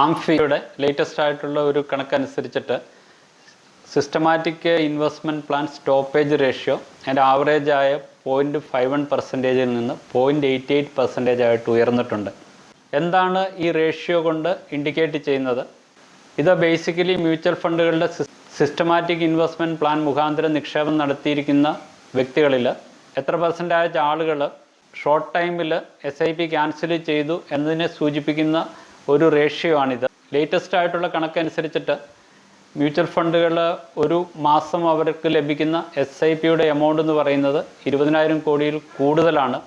ആംഫിയുടെ latest ആയിട്ടുള്ള ഒരു കണക്കനുസരിച്ചിട്ട് systematic investment plan stoppage ratio അതിന്റെ ആവറേജ് ആയ പോയിന്റ് ഫൈവ് വൺ പെർസെന്റേജിൽ നിന്ന് പോയിന്റ് എയ്റ്റി എയ്റ്റ് പെർസെന്റേജ് ആയിട്ട് ഉയർന്നിട്ടുണ്ട്. എന്താണ് ഈ റേഷ്യോ കൊണ്ട് ഇൻഡിക്കേറ്റ് ചെയ്യുന്നത്? ഇത് ബേസിക്കലി മ്യൂച്വൽ ഫണ്ടുകളുടെ സിസ്റ്റമാറ്റിക് ഇൻവെസ്റ്റ്മെന്റ് പ്ലാൻ മുഖാന്തരം നിക്ഷേപം നടത്തിയിരിക്കുന്ന വ്യക്തികളിൽ എത്ര പെർസെന്റേജ് ആളുകൾ ഷോർട്ട് ടൈമിൽ എസ് ഐ പി ക്യാൻസൽ ചെയ്തു എന്നതിനെ സൂചിപ്പിക്കുന്ന ഒരു റേഷ്യോ ആണിത് ലേറ്റസ്റ്റ് ആയിട്ടുള്ള കണക്കനുസരിച്ചിട്ട് മ്യൂച്വൽ ഫണ്ടുകൾ ഒരു മാസം അവർക്ക് ലഭിക്കുന്ന എസ് ഐ പിയുടെ എമൗണ്ട് എന്ന് പറയുന്നത് ഇരുപതിനായിരം കോടിയിൽ കൂടുതലാണ്.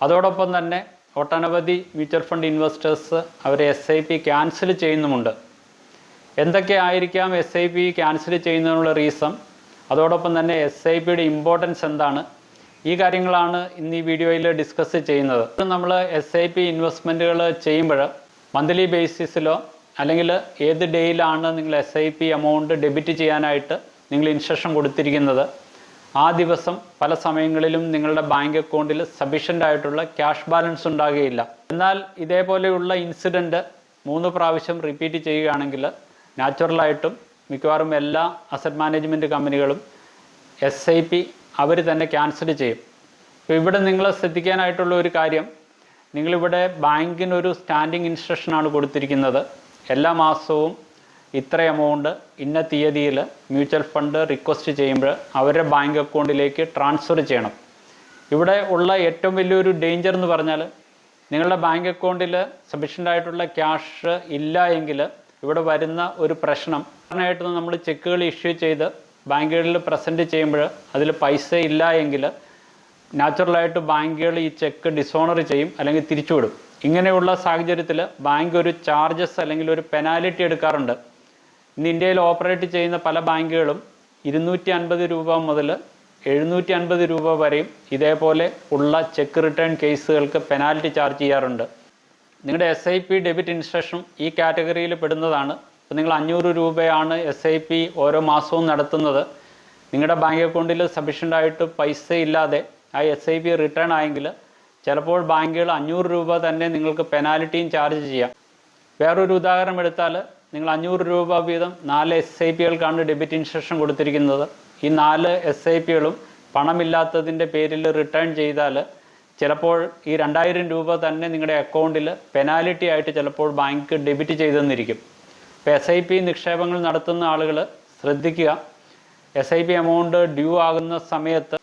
അതോടൊപ്പം തന്നെ ഒട്ടനവധി മ്യൂച്വൽ ഫണ്ട് ഇൻവെസ്റ്റേഴ്സ് അവരെ എസ് ഐ പി ക്യാൻസൽ ചെയ്യുന്നുമുണ്ട്. എന്തൊക്കെ ആയിരിക്കാം എസ് ഐ പി ക്യാൻസൽ ചെയ്യുന്നതിനുള്ള റീസൺ അതോടൊപ്പം തന്നെ എസ് ഐ പിയുടെ ഇമ്പോർട്ടൻസ് എന്താണ്? ഈ കാര്യങ്ങളാണ് ഇന്ന് ഈ വീഡിയോയിൽ ഡിസ്കസ് ചെയ്യുന്നത്. നമ്മൾ എസ് ഐ പി ഇൻവെസ്റ്റ്മെന്റുകൾ ചെയ്യുമ്പോൾ മന്ത്ലി ബേസിസിലോ അല്ലെങ്കിൽ ഏത് ഡേയിലാണ് നിങ്ങൾ S I P amount debit ചെയ്യാനായിട്ട് നിങ്ങൾ ഇൻസ്ട്രക്ഷൻ കൊടുത്തിരിക്കുന്നത്? ആ ദിവസം പല സമയങ്ങളിലും നിങ്ങളുടെ ബാങ്ക് അക്കൗണ്ടിൽ സഫീഷ്യന്റ് ആയിട്ടുള്ള ക്യാഷ് ബാലൻസ് ഉണ്ടാകുകയില്ല. എന്നാൽ ഇതേപോലെയുള്ള ഇൻസിഡന്റ് മൂന്ന് പ്രാവശ്യം റിപ്പീറ്റ് ചെയ്യുകയാണെങ്കിൽ നാച്ചുറലായിട്ടും മിക്കവാറും എല്ലാ അസറ്റ് മാനേജ്മെന്റ് കമ്പനികളും എസ് ഐ പി അവർ തന്നെ ക്യാൻസൽ ചെയ്യും. അപ്പോൾ ഇവിടെ നിങ്ങൾ ശ്രദ്ധിക്കാനായിട്ടുള്ള ഒരു കാര്യം നിങ്ങളിവിടെ ബാങ്കിനൊരു സ്റ്റാൻഡിങ് ഇൻസ്ട്രക്ഷനാണ് കൊടുത്തിരിക്കുന്നത്. എല്ലാ മാസവും ഇത്ര എമൗണ്ട് ഇന്ന തീയതിയിൽ മ്യൂച്വൽ ഫണ്ട് റിക്വസ്റ്റ് ചെയ്യുമ്പോൾ അവരുടെ ബാങ്ക് അക്കൗണ്ടിലേക്ക് ട്രാൻസ്ഫർ ചെയ്യണം. ഇവിടെ ഉള്ള ഏറ്റവും വലിയൊരു ഡേഞ്ചർ എന്ന് പറഞ്ഞാൽ നിങ്ങളുടെ ബാങ്ക് അക്കൗണ്ടിൽ സഫീഷ്യന്റ് ആയിട്ടുള്ള ക്യാഷ് ഇല്ല എങ്കിൽ ഇവിടെ വരുന്ന ഒരു പ്രശ്നം. ആയിട്ട് നമ്മൾ ചെക്കുകൾ ഇഷ്യൂ ചെയ്ത് ബാങ്കുകളിൽ പ്രസന്റ് ചെയ്യുമ്പോൾ അതിൽ പൈസ ഇല്ല എങ്കിൽ നാച്ചുറലായിട്ട് ബാങ്കുകൾ ഈ ചെക്ക് ഡിസോണർ ചെയ്യും അല്ലെങ്കിൽ തിരിച്ചുവിടും. ഇങ്ങനെയുള്ള സാഹചര്യത്തിൽ ബാങ്ക് ഒരു ചാർജസ് അല്ലെങ്കിൽ ഒരു പെനാലിറ്റി എടുക്കാറുണ്ട്. ഇന്ന് ഇന്ത്യയിൽ ഓപ്പറേറ്റ് ചെയ്യുന്ന പല ബാങ്കുകളും ഇരുന്നൂറ്റി അൻപത് രൂപ മുതൽ എഴുന്നൂറ്റി അൻപത് രൂപ വരെയും ഇതേപോലെ ഉള്ള ചെക്ക് റിട്ടേൺ കേസുകൾക്ക് പെനാൽറ്റി ചാർജ് ചെയ്യാറുണ്ട്. നിങ്ങളുടെ S I P debit instruction ഈ കാറ്റഗറിയിൽ പെടുന്നതാണ്. അപ്പോൾ നിങ്ങൾ അഞ്ഞൂറ് രൂപയാണ് എസ് ഐ പി ഓരോ മാസവും നടത്തുന്നത്. നിങ്ങളുടെ ബാങ്ക് അക്കൗണ്ടിൽ സഫീഷ്യന്റ് ആയിട്ട് പൈസ ഇല്ലാതെ ആ എസ് ഐ പി റിട്ടേൺ ആയെങ്കിൽ ചിലപ്പോൾ ബാങ്കുകൾ അഞ്ഞൂറ് രൂപ തന്നെ നിങ്ങൾക്ക് പെനാൽറ്റിയും ചാർജ് ചെയ്യാം. വേറൊരു ഉദാഹരണം എടുത്താൽ നിങ്ങൾ അഞ്ഞൂറ് രൂപ വീതം നാല് എസ് ഐ പികൾക്കാണ് ഡെബിറ്റ് ഇൻസ്ട്രക്ഷൻ കൊടുത്തിരിക്കുന്നത്. ഈ നാല് എസ് ഐ പികളും പണമില്ലാത്തതിന്റെ പേരിൽ റിട്ടേൺ ചെയ്താൽ ചിലപ്പോൾ ഈ രണ്ടായിരം രൂപ തന്നെ നിങ്ങളുടെ അക്കൗണ്ടിൽ പെനാലിറ്റി ആയിട്ട് ചിലപ്പോൾ ബാങ്ക് ഡെബിറ്റ് ചെയ്തെന്നിരിക്കും. ഇപ്പോൾ എസ് ഐ പി നിക്ഷേപങ്ങൾ നടത്തുന്ന ആളുകൾ ശ്രദ്ധിക്കുക. S I P amount due ആകുന്ന സമയത്ത്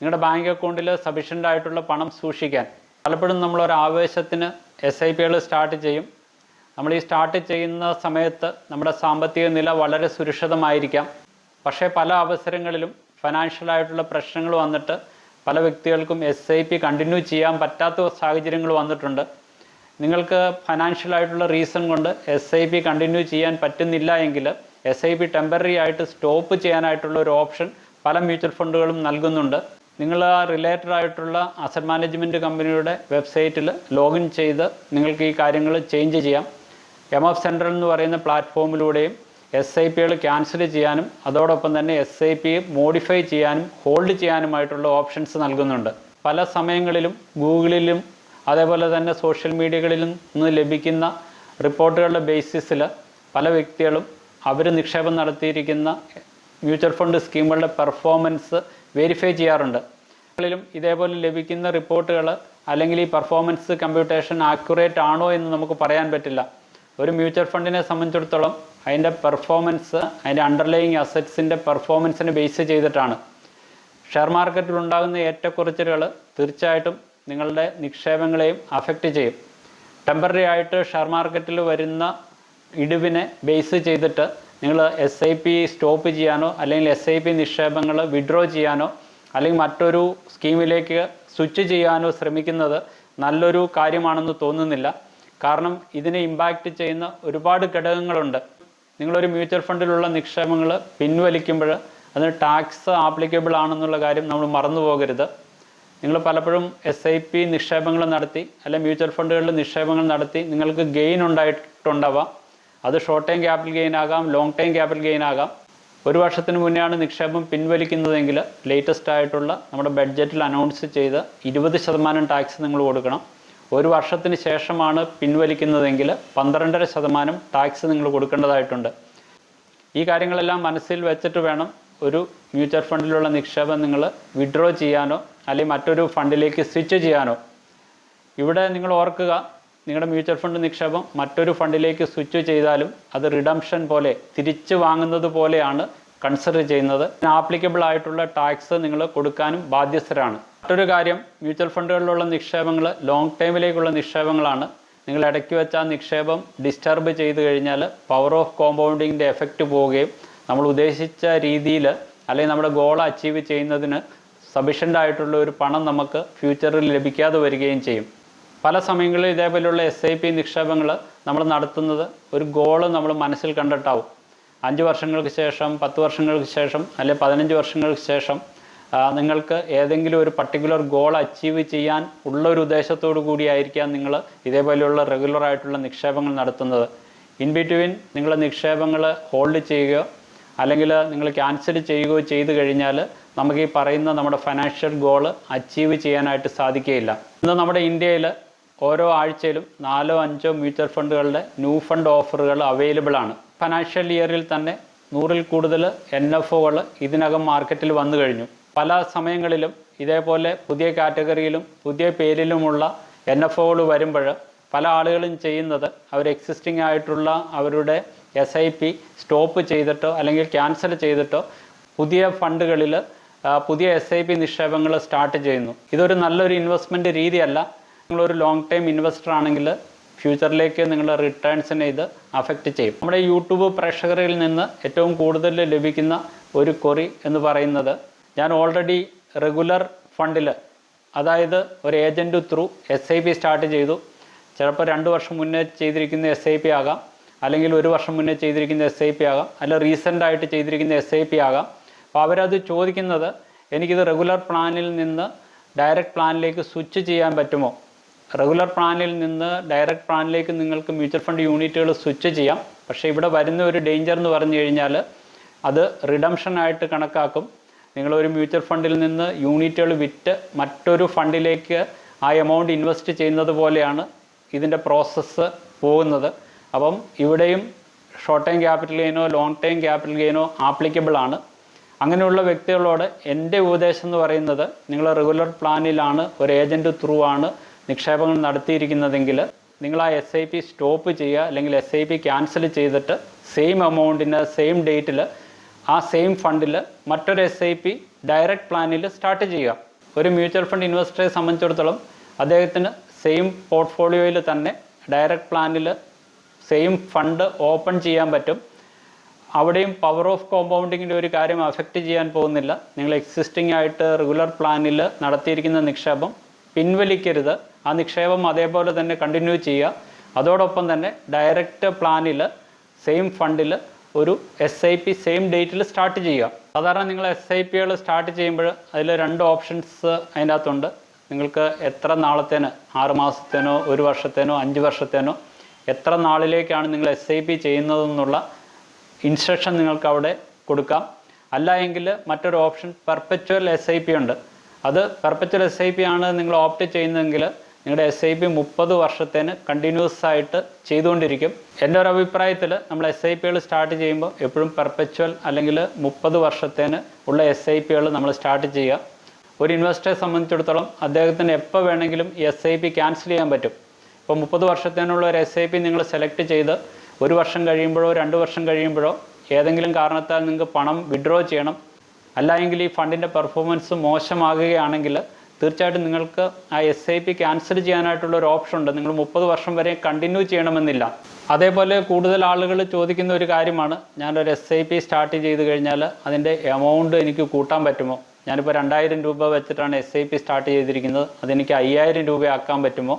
നിങ്ങളുടെ ബാങ്ക് അക്കൗണ്ടിൽ സഫീഷ്യന്റ് ആയിട്ടുള്ള പണം സൂക്ഷിക്കാൻ. പലപ്പോഴും നമ്മൾ ഒരു ആവേശത്തിന് എസ് ഐ പികൾ സ്റ്റാർട്ട് ചെയ്യും. നമ്മൾ ഈ സ്റ്റാർട്ട് ചെയ്യുന്ന സമയത്ത് നമ്മുടെ സാമ്പത്തിക നില വളരെ സുരക്ഷിതമായിരിക്കാം. പക്ഷേ പല അവസരങ്ങളിലും ഫൈനാൻഷ്യൽ ആയിട്ടുള്ള പ്രശ്നങ്ങൾ വന്നിട്ട് പല വ്യക്തികൾക്കും എസ് ഐ പി കണ്ടിന്യൂ ചെയ്യാൻ പറ്റാത്ത സാഹചര്യങ്ങൾ വന്നിട്ടുണ്ട്. നിങ്ങൾക്ക് ഫൈനാൻഷ്യൽ ആയിട്ടുള്ള റീസൺ കൊണ്ട് എസ് ഐ പി കണ്ടിന്യൂ ചെയ്യാൻ പറ്റുന്നില്ല എങ്കിൽ എസ് ഐ പി ടെമ്പററി ആയിട്ട് സ്റ്റോപ്പ് ചെയ്യാനായിട്ടുള്ള ഒരു ഓപ്ഷൻ പല മ്യൂച്വൽ ഫണ്ടുകളും നൽകുന്നുണ്ട്. നിങ്ങൾ ആ റിലേറ്റഡ് ആയിട്ടുള്ള അസറ്റ് മാനേജ്മെന്റ് കമ്പനിയുടെ വെബ്സൈറ്റിൽ ലോഗിൻ ചെയ്ത് നിങ്ങൾക്ക് ഈ കാര്യങ്ങൾ ചേഞ്ച് ചെയ്യാം. എം എഫ് സെൻട്രൽ എന്ന് പറയുന്ന പ്ലാറ്റ്ഫോമിലൂടെയും എസ് ഐ പികൾ ക്യാൻസൽ ചെയ്യാനും അതോടൊപ്പം തന്നെ എസ് ഐ പി മോഡിഫൈ ചെയ്യാനും ഹോൾഡ് ചെയ്യാനുമായിട്ടുള്ള ഓപ്ഷൻസ് നൽകുന്നുണ്ട്. പല സമയങ്ങളിലും ഗൂഗിളിലും അതേപോലെ തന്നെ സോഷ്യൽ മീഡിയകളിലും നിന്ന് ലഭിക്കുന്ന റിപ്പോർട്ടുകളുടെ ബേസിസിൽ പല വ്യക്തികളും അവർ നിക്ഷേപം നടത്തിയിരിക്കുന്ന മ്യൂച്വൽ ഫണ്ട് സ്കീമുകളുടെ പെർഫോമൻസ് വെരിഫൈ ചെയ്യാറുണ്ട് ും. ഇതേപോലെ ലഭിക്കുന്ന റിപ്പോർട്ടുകൾ അല്ലെങ്കിൽ ഈ പെർഫോമൻസ് കമ്പ്യൂട്ടേഷൻ ആക്യുറേറ്റ് ആണോ എന്ന് നമുക്ക് പറയാൻ പറ്റില്ല. ഒരു മ്യൂച്വൽ ഫണ്ടിനെ സംബന്ധിച്ചിടത്തോളം അതിന്റെ പെർഫോമൻസ് അതിന്റെ അണ്ടർലൈയിങ് അസറ്റ്സിന്റെ പെർഫോമൻസിനെ ബേസ് ചെയ്തിട്ടാണ്. ഷെയർ മാർക്കറ്റിൽ ഉണ്ടാകുന്ന ഏറ്റക്കുറച്ചിലുകൾ തീർച്ചയായിട്ടും നിങ്ങളുടെ നിക്ഷേപങ്ങളെയും അഫക്റ്റ് ചെയ്യും. ടെമ്പററി ആയിട്ട് ഷെയർ മാർക്കറ്റിൽ വരുന്ന ഇടിവിനെ ബേസ് ചെയ്തിട്ട് നിങ്ങൾ എസ് ഐ പി സ്റ്റോപ്പ് ചെയ്യാനോ അല്ലെങ്കിൽ എസ് ഐ പി നിക്ഷേപങ്ങൾ വിഡ്രോ ചെയ്യാനോ അല്ലെങ്കിൽ മറ്റൊരു സ്കീമിലേക്ക് സ്വിച്ച് ചെയ്യാനോ ശ്രമിക്കുന്നത് നല്ലൊരു കാര്യമാണെന്ന് തോന്നുന്നില്ല. കാരണം ഇതിനെ ഇമ്പാക്റ്റ് ചെയ്യുന്ന ഒരുപാട് ഘടകങ്ങളുണ്ട്. നിങ്ങളൊരു മ്യൂച്വൽ ഫണ്ടിലുള്ള നിക്ഷേപങ്ങൾ പിൻവലിക്കുമ്പോൾ അതിന് ടാക്സ് ആപ്ലിക്കബിൾ ആണെന്നുള്ള കാര്യം നമ്മൾ മറന്നു പോകരുത്. നിങ്ങൾ പലപ്പോഴും എസ് ഐ പി നിക്ഷേപങ്ങൾ നടത്തി അല്ലെങ്കിൽ മ്യൂച്വൽ ഫണ്ടുകളിൽ നിക്ഷേപങ്ങൾ നടത്തി നിങ്ങൾക്ക് ഗെയിൻ ഉണ്ടായിട്ടുണ്ടാവാം. അത് ഷോർട്ട് ടൈം ക്യാപിറ്റൽ ഗെയിൻ ആകാം ലോങ് ടൈം ക്യാപിറ്റൽ ഗെയിൻ ആകാം. ഒരു വർഷത്തിന് മുന്നെയാണ് നിക്ഷേപം പിൻവലിക്കുന്നതെങ്കിൽ ലേറ്റസ്റ്റ് ആയിട്ടുള്ള നമ്മുടെ ബഡ്ജറ്റിൽ അനൗൺസ് ചെയ്ത് ഇരുപത് ശതമാനം ടാക്സ് നിങ്ങൾ കൊടുക്കണം. ഒരു വർഷത്തിന് ശേഷമാണ് പിൻവലിക്കുന്നതെങ്കിൽ പന്ത്രണ്ടര ശതമാനം ടാക്സ് നിങ്ങൾ കൊടുക്കേണ്ടതായിട്ടുണ്ട്. ഈ കാര്യങ്ങളെല്ലാം മനസ്സിൽ വെച്ചിട്ട് വേണം ഒരു മ്യൂച്വൽ ഫണ്ടിലുള്ള നിക്ഷേപം നിങ്ങൾ വിഡ്രോ ചെയ്യാനോ അല്ലെങ്കിൽ മറ്റൊരു ഫണ്ടിലേക്ക് സ്വിച്ച് ചെയ്യാനോ. ഇവിടെ നിങ്ങൾ ഓർക്കുക നിങ്ങളുടെ മ്യൂച്വൽ ഫണ്ട് നിക്ഷേപം മറ്റൊരു ഫണ്ടിലേക്ക് സ്വിച്ച് ചെയ്താലും അത് റിഡംഷൻ പോലെ തിരിച്ചു വാങ്ങുന്നത് പോലെയാണ് കൺസിഡർ ചെയ്യുന്നത്. ആപ്ലിക്കബിൾ ആയിട്ടുള്ള ടാക്സ് നിങ്ങൾ കൊടുക്കാനും ബാധ്യസ്ഥരാണ്. മറ്റൊരു കാര്യം മ്യൂച്വൽ ഫണ്ടുകളിലുള്ള നിക്ഷേപങ്ങൾ ലോങ് ടൈമിലേക്കുള്ള നിക്ഷേപങ്ങളാണ്. നിങ്ങൾ ഇടയ്ക്ക് വെച്ച ആ നിക്ഷേപം ഡിസ്റ്റർബ് ചെയ്ത് കഴിഞ്ഞാൽ പവർ ഓഫ് കോമ്പൗണ്ടിങ്ങിന്റെ എഫക്റ്റ് പോവുകയും നമ്മൾ ഉദ്ദേശിച്ച രീതിയിൽ അല്ലെങ്കിൽ നമ്മുടെ ഗോൾ അച്ചീവ് ചെയ്യുന്നതിന് സഫീഷ്യന്റ് ആയിട്ടുള്ള ഒരു പണം നമുക്ക് ഫ്യൂച്ചറിൽ ലഭിക്കാതെ വരികയും ചെയ്യും. പല സമയങ്ങളിൽ ഇതേപോലെയുള്ള എസ് ഐ പി നിക്ഷേപങ്ങൾ നമ്മൾ നടത്തുന്നത് ഒരു ഗോൾ നമ്മൾ മനസ്സിൽ കണ്ടിട്ടാവും. അഞ്ച് വർഷങ്ങൾക്ക് ശേഷം പത്ത് വർഷങ്ങൾക്ക് ശേഷം അല്ലെങ്കിൽ പതിനഞ്ച് വർഷങ്ങൾക്ക് ശേഷം നിങ്ങൾക്ക് ഏതെങ്കിലും ഒരു പർട്ടിക്കുലർ ഗോൾ അച്ചീവ് ചെയ്യാൻ ഉള്ള ഒരു ഉദ്ദേശത്തോടു കൂടിയായിരിക്കാം നിങ്ങൾ ഇതേപോലെയുള്ള റെഗുലർ ആയിട്ടുള്ള നിക്ഷേപങ്ങൾ നടത്തുന്നത്. ഇൻ ബിറ്റ്വീൻ നിങ്ങൾ നിക്ഷേപങ്ങൾ ഹോൾഡ് ചെയ്യുകയോ അല്ലെങ്കിൽ നിങ്ങൾ ക്യാൻസൽ ചെയ്യുകയോ ചെയ്തു കഴിഞ്ഞാൽ നമുക്ക് ഈ പറയുന്ന നമ്മുടെ ഫിനാൻഷ്യൽ ഗോൾ അച്ചീവ് ചെയ്യാനായിട്ട് സാധിക്കുകയില്ല. ഇന്ന് നമ്മുടെ ഇന്ത്യയിൽ ഓരോ ആഴ്ചയിലും നാലോ അഞ്ചോ മ്യൂച്വൽ ഫണ്ടുകളുടെ ന്യൂ ഫണ്ട് ഓഫറുകൾ അവൈലബിൾ ആണ്. ഫിനാൻഷ്യൽ ഇയറിൽ തന്നെ നൂറിൽ കൂടുതൽ എൻ എഫ് ഒകൾ ഇതിനകം മാർക്കറ്റിൽ വന്നു കഴിഞ്ഞു. പല സമയങ്ങളിലും ഇതേപോലെ പുതിയ കാറ്റഗറിയിലും പുതിയ പേരിലുമുള്ള എൻ എഫ് ഒകൾ വരുമ്പോൾ പല ആളുകളും ചെയ്യുന്നത് അവർ എക്സിസ്റ്റിംഗ് ആയിട്ടുള്ള അവരുടെ എസ് ഐ പി സ്റ്റോപ്പ് ചെയ്തിട്ടോ അല്ലെങ്കിൽ ക്യാൻസൽ ചെയ്തിട്ടോ പുതിയ ഫണ്ടുകളിൽ പുതിയ എസ് ഐ പി നിക്ഷേപങ്ങൾ സ്റ്റാർട്ട് ചെയ്യുന്നു. ഇതൊരു നല്ലൊരു ഇൻവെസ്റ്റ്മെന്റ് രീതിയല്ല. നിങ്ങളൊരു ലോങ് ടൈം ഇൻവെസ്റ്റർ ആണെങ്കിൽ ഫ്യൂച്ചറിലേക്ക് നിങ്ങളുടെ റിട്ടേൺസിനെ ഇത് അഫക്റ്റ് ചെയ്യും. നമ്മുടെ യൂട്യൂബ് പ്രേക്ഷകരിൽ നിന്ന് ഏറ്റവും കൂടുതൽ ലഭിക്കുന്ന ഒരു കൊറി എന്ന് പറയുന്നത് ഞാൻ ഓൾറെഡി റെഗുലർ ഫണ്ടിൽ അതായത് ഒരു agent through S I P start ചെയ്തു. ചിലപ്പോൾ രണ്ട് വർഷം മുന്നേ ചെയ്തിരിക്കുന്ന എസ് ഐ പി ആകാം അല്ലെങ്കിൽ ഒരു വർഷം മുന്നേ ചെയ്തിരിക്കുന്ന എസ് ഐ പി ആകാം ആയിട്ട് ചെയ്തിരിക്കുന്ന എസ് ഐ പി ആകാം. അപ്പോൾ അവരത് ചോദിക്കുന്നത് എനിക്കിത് റെഗുലർ പ്ലാനിൽ നിന്ന് ഡയറക്റ്റ് പ്ലാനിലേക്ക് സ്വിച്ച് ചെയ്യാൻ പറ്റുമോ? റെഗുലർ പ്ലാനിൽ നിന്ന് ഡയറക്റ്റ് പ്ലാനിലേക്ക് നിങ്ങൾക്ക് മ്യൂച്വൽ ഫണ്ട് യൂണിറ്റുകൾ സ്വിച്ച് ചെയ്യാം. പക്ഷേ ഇവിടെ വരുന്ന ഒരു ഡേഞ്ചർ എന്ന് പറഞ്ഞു കഴിഞ്ഞാൽ അത് റിഡംഷൻ ആയിട്ട് കണക്കാക്കും. നിങ്ങളൊരു മ്യൂച്വൽ ഫണ്ടിൽ നിന്ന് യൂണിറ്റുകൾ വിറ്റ് മറ്റൊരു ഫണ്ടിലേക്ക് ആ എമൗണ്ട് ഇൻവെസ്റ്റ് ചെയ്യുന്നത് പോലെയാണ് ഇതിന്റെ പ്രോസസ്സ് പോകുന്നത്. അപ്പം ഇവിടെയും ഷോർട്ട് ടൈം ക്യാപിറ്റൽ ഗെയിനോ ലോങ് ടൈം ക്യാപിറ്റൽ ഗെയിനോ ആപ്ലിക്കബിൾ ആണ്. അങ്ങനെയുള്ള വ്യക്തികളോട് എന്റെ ഉപദേശം എന്ന് പറയുന്നത് നിങ്ങൾ റെഗുലർ പ്ലാനിലാണ് ഒരു ഏജന്റ് ത്രൂ ആണ് നിക്ഷേപങ്ങൾ നടത്തിയിരിക്കുന്നതെങ്കിൽ നിങ്ങൾ ആ എസ് ഐ പി സ്റ്റോപ്പ് ചെയ്യുക അല്ലെങ്കിൽ എസ് ഐ പി ക്യാൻസൽ ചെയ്തിട്ട് സെയിം എമൗണ്ടിന് സെയിം ഡേറ്റിൽ ആ സെയിം ഫണ്ടിൽ മറ്റൊരു എസ് ഐ പി ഡയറക്റ്റ് പ്ലാനിൽ സ്റ്റാർട്ട് ചെയ്യുക. ഒരു മ്യൂച്വൽ ഫണ്ട് ഇൻവെസ്റ്ററെ സംബന്ധിച്ചിടത്തോളം അദ്ദേഹത്തിന് സെയിം പോർട്ട്ഫോളിയോയിൽ തന്നെ ഡയറക്റ്റ് പ്ലാനിൽ സെയിം ഫണ്ട് ഓപ്പൺ ചെയ്യാൻ പറ്റും. അവിടെയും പവർ ഓഫ് കോമ്പൗണ്ടിങ്ങിന്റെ ഒരു കാര്യം അഫക്റ്റ് ചെയ്യാൻ പോകുന്നില്ല. നിങ്ങൾ എക്സിസ്റ്റിംഗ് ആയിട്ട് റെഗുലർ പ്ലാനിൽ നടത്തിയിരിക്കുന്ന നിക്ഷേപം പിൻവലിക്കരുത്. ആ നിക്ഷേപം അതേപോലെ തന്നെ കണ്ടിന്യൂ ചെയ്യുക. അതോടൊപ്പം തന്നെ ഡയറക്റ്റ് പ്ലാനിൽ സെയിം ഫണ്ടിൽ ഒരു എസ് ഐ പി സെയിം ഡേറ്റിൽ സ്റ്റാർട്ട് ചെയ്യുക. സാധാരണ നിങ്ങൾ എസ് ഐ പികൾ സ്റ്റാർട്ട് ചെയ്യുമ്പോൾ അതിൽ രണ്ട് ഓപ്ഷൻസ് അതിന്റെ അകത്തുണ്ട് നിങ്ങൾക്ക് എത്ര നാളത്തേന് ആറ് മാസത്തേനോ ഒരു വർഷത്തേനോ അഞ്ച് വർഷത്തേനോ എത്ര നാളിലേക്കാണ് നിങ്ങൾ എസ് ഐ പി ചെയ്യുന്നതെന്നുള്ള ഇൻസ്ട്രക്ഷൻ നിങ്ങൾക്ക് അവിടെ കൊടുക്കാം. അല്ല എങ്കിൽ മറ്റൊരു option perpetual S I P ഉണ്ട്. അത് പെർപ്പച്വൽ എസ് ഐ പി ആണ് നിങ്ങൾ ഓപ്റ്റ് ചെയ്യുന്നതെങ്കിൽ നിങ്ങളുടെ എസ് ഐ പി മുപ്പത് വർഷത്തേന് കണ്ടിന്യൂസ് ആയിട്ട് ചെയ്തുകൊണ്ടിരിക്കും. എന്റെ ഒരു അഭിപ്രായത്തിൽ നമ്മൾ എസ് ഐ പികൾ സ്റ്റാർട്ട് ചെയ്യുമ്പോൾ എപ്പോഴും പെർപ്പച്വൽ അല്ലെങ്കിൽ മുപ്പത് വർഷത്തേന് ഉള്ള എസ് ഐ പികൾ നമ്മൾ സ്റ്റാർട്ട് ചെയ്യുക. ഒരു ഇൻവെസ്റ്ററെ സംബന്ധിച്ചിടത്തോളം അദ്ദേഹത്തിന് എപ്പോൾ വേണമെങ്കിലും എസ് ഐ പി ക്യാൻസൽ ചെയ്യാൻ പറ്റും. ഇപ്പോൾ മുപ്പത് വർഷത്തേനുള്ള ഒരു എസ് ഐ പി നിങ്ങൾ സെലക്ട് ചെയ്ത് ഒരു വർഷം കഴിയുമ്പോഴോ രണ്ട് വർഷം കഴിയുമ്പോഴോ ഏതെങ്കിലും കാരണത്താൽ നിങ്ങൾക്ക് പണം വിഡ്രോ ചെയ്യണം. അല്ല എങ്കിൽ ഈ ഫണ്ടിന്റെ പെർഫോമൻസ് മോശമാകുകയാണെങ്കിൽ തീർച്ചയായിട്ടും നിങ്ങൾക്ക് ആ എസ് ഐ പി ക്യാൻസൽ ചെയ്യാനായിട്ടുള്ള ഒരു ഓപ്ഷൻ ഉണ്ട്. നിങ്ങൾ മുപ്പത് വർഷം വരെ കണ്ടിന്യൂ ചെയ്യണമെന്നില്ല. അതേപോലെ കൂടുതൽ ആളുകൾ ചോദിക്കുന്ന ഒരു കാര്യമാണ്. ഞാനൊരു എസ് ഐ പി സ്റ്റാർട്ട് ചെയ്ത് കഴിഞ്ഞാൽ അതിന്റെ എമൗണ്ട് എനിക്ക് കൂട്ടാൻ പറ്റുമോ? ഞാനിപ്പോൾ രണ്ടായിരം രൂപ വെച്ചിട്ടാണ് എസ് ഐ പി സ്റ്റാർട്ട് ചെയ്തിരിക്കുന്നത്. അതെനിക്ക് അയ്യായിരം രൂപയാക്കാൻ പറ്റുമോ?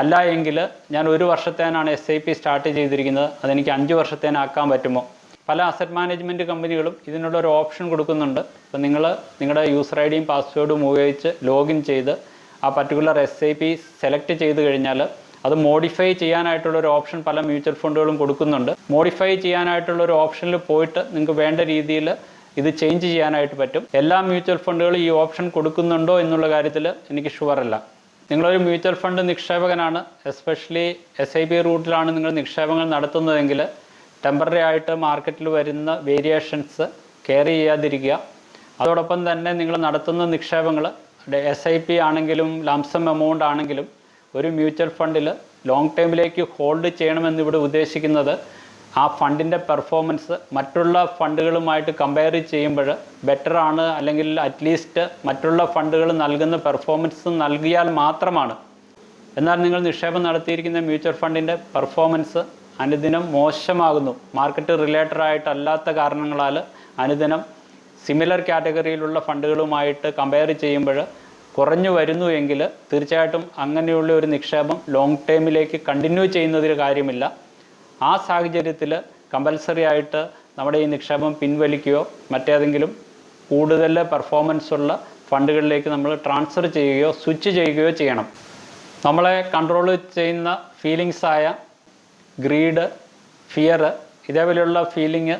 അല്ല എങ്കിൽ ഞാൻ ഒരു വർഷത്തേനാണ് എസ് ഐ പി സ്റ്റാർട്ട് ചെയ്തിരിക്കുന്നത്. അതെനിക്ക് അഞ്ച് വർഷത്തേനാക്കാൻ പറ്റുമോ? പല അസറ്റ് മാനേജ്മെന്റ് കമ്പനികളും ഇതിനുള്ള ഒരു ഓപ്ഷൻ കൊടുക്കുന്നുണ്ട്. അപ്പോൾ നിങ്ങൾ നിങ്ങളുടെ യൂസർ ഐ ഡിയും പാസ്വേഡും ഉപയോഗിച്ച് ലോഗിൻ ചെയ്ത് ആ particular S I P select ചെയ്ത് കഴിഞ്ഞാൽ അത് മോഡിഫൈ ചെയ്യാനായിട്ടുള്ള ഒരു ഓപ്ഷൻ പല മ്യൂച്വൽ ഫണ്ടുകളും കൊടുക്കുന്നുണ്ട്. മോഡിഫൈ ചെയ്യാനായിട്ടുള്ള ഒരു ഓപ്ഷനിൽ പോയിട്ട് നിങ്ങൾക്ക് വേണ്ട രീതിയിൽ ഇത് ചേഞ്ച് ചെയ്യാനായിട്ട് പറ്റും. എല്ലാ മ്യൂച്വൽ ഫണ്ടുകളും ഈ ഓപ്ഷൻ കൊടുക്കുന്നുണ്ടോ എന്നുള്ള കാര്യത്തിൽ എനിക്ക് ഷുവർ അല്ല. നിങ്ങളൊരു മ്യൂച്വൽ ഫണ്ട് നിക്ഷേപകനാണ്. എസ്പെഷ്യലി എസ് ഐ പി റൂട്ടിലാണ് നിങ്ങൾ നിക്ഷേപങ്ങൾ നടത്തുന്നതെങ്കിൽ ടെമ്പററി ആയിട്ട് മാർക്കറ്റിൽ വരുന്ന വേരിയേഷൻസ് കെയറി ചെയ്യാതിരിക്കുക. അതോടൊപ്പം തന്നെ നിങ്ങൾ നടത്തുന്ന നിക്ഷേപങ്ങൾ എസ് ഐ പി ആണെങ്കിലും ലംസം എമൗണ്ട് ആണെങ്കിലും ഒരു മ്യൂച്വൽ ഫണ്ടിൽ ലോങ് ടൈമിലേക്ക് ഹോൾഡ് ചെയ്യണമെന്ന് ഇവിടെ ഉദ്ദേശിക്കുന്നത് ആ ഫണ്ടിന്റെ പെർഫോമൻസ് മറ്റുള്ള ഫണ്ടുകളുമായിട്ട് കമ്പയർ ചെയ്യുമ്പോൾ ബെറ്റർ ആണ് അല്ലെങ്കിൽ അറ്റ്ലീസ്റ്റ് മറ്റുള്ള ഫണ്ടുകൾ നൽകുന്ന പെർഫോമൻസ് നൽകിയാൽ മാത്രമാണ്. എന്നാൽ നിങ്ങൾ നിക്ഷേപം നടത്തിയിരിക്കുന്ന മ്യൂച്വൽ ഫണ്ടിന്റെ പെർഫോമൻസ് അനുദിനം മോശമാകുന്നു. മാർക്കറ്റ് റിലേറ്റഡ് ആയിട്ടല്ലാത്ത കാരണങ്ങളാൽ അനുദിനം സിമിലർ കാറ്റഗറിയിലുള്ള ഫണ്ടുകളുമായിട്ട് കമ്പയർ ചെയ്യുമ്പോൾ കുറഞ്ഞു വരുന്നു എങ്കിൽ തീർച്ചയായിട്ടും അങ്ങനെയുള്ള ഒരു നിക്ഷേപം ലോങ് ടേമിലേക്ക് കണ്ടിന്യൂ ചെയ്യുന്നതിൽ കാര്യമില്ല. ആ സാഹചര്യത്തിൽ കമ്പൽസറി ആയിട്ട് നമ്മുടെ ഈ നിക്ഷേപം പിൻവലിക്കുകയോ മറ്റേതെങ്കിലും കൂടുതൽ പെർഫോമൻസ് ഉള്ള ഫണ്ടുകളിലേക്ക് നമ്മൾ ട്രാൻസ്ഫർ ചെയ്യുകയോ സ്വിച്ച് ചെയ്യുകയോ ചെയ്യണം. നമ്മളെ കൺട്രോൾ ചെയ്യുന്ന ഫീലിങ്സായ ഗ്രീഡ് ഫിയർ ഇതേപോലെയുള്ള ഫീലിംഗ്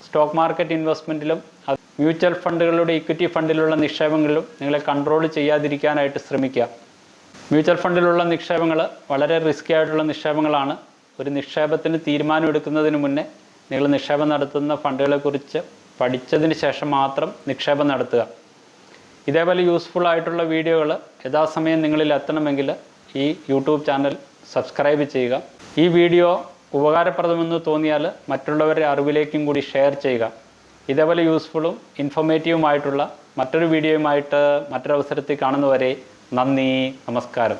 സ്റ്റോക്ക് മാർക്കറ്റ് ഇൻവെസ്റ്റ്മെന്റിലും മ്യൂച്വൽ ഫണ്ടുകളുടെ ഇക്വിറ്റി ഫണ്ടിലുള്ള നിക്ഷേപങ്ങളിലും നിങ്ങളെ കൺട്രോൾ ചെയ്യാതിരിക്കാനായിട്ട് ശ്രമിക്കുക. മ്യൂച്വൽ ഫണ്ടിലുള്ള നിക്ഷേപങ്ങൾ വളരെ റിസ്കി ആയിട്ടുള്ള നിക്ഷേപങ്ങളാണ്. ഒരു നിക്ഷേപത്തിന് തീരുമാനം എടുക്കുന്നതിന് മുന്നേ നിങ്ങൾ നിക്ഷേപം നടത്തുന്ന ഫണ്ടുകളെക്കുറിച്ച് പഠിച്ചതിന് ശേഷം മാത്രം നിക്ഷേപം നടത്തുക. ഇതേപോലെ യൂസ്ഫുൾ ആയിട്ടുള്ള വീഡിയോകൾ യഥാസമയം നിങ്ങളിൽ എത്തണമെങ്കിൽ ഈ യൂട്യൂബ് ചാനൽ സബ്സ്ക്രൈബ് ചെയ്യുക. ഈ വീഡിയോ ഉപകാരപ്രദമെന്ന് തോന്നിയാൽ മറ്റുള്ളവരുടെ അറിവിലേക്കും കൂടി ഷെയർ ചെയ്യുക. ഇതേപോലെ യൂസ്ഫുള്ളും ഇൻഫോർമേറ്റീവുമായിട്ടുള്ള മറ്റൊരു വീഡിയോയുമായിട്ട് മറ്റൊരവസരത്തിൽ കാണുന്നവരെ നന്ദി നമസ്കാരം.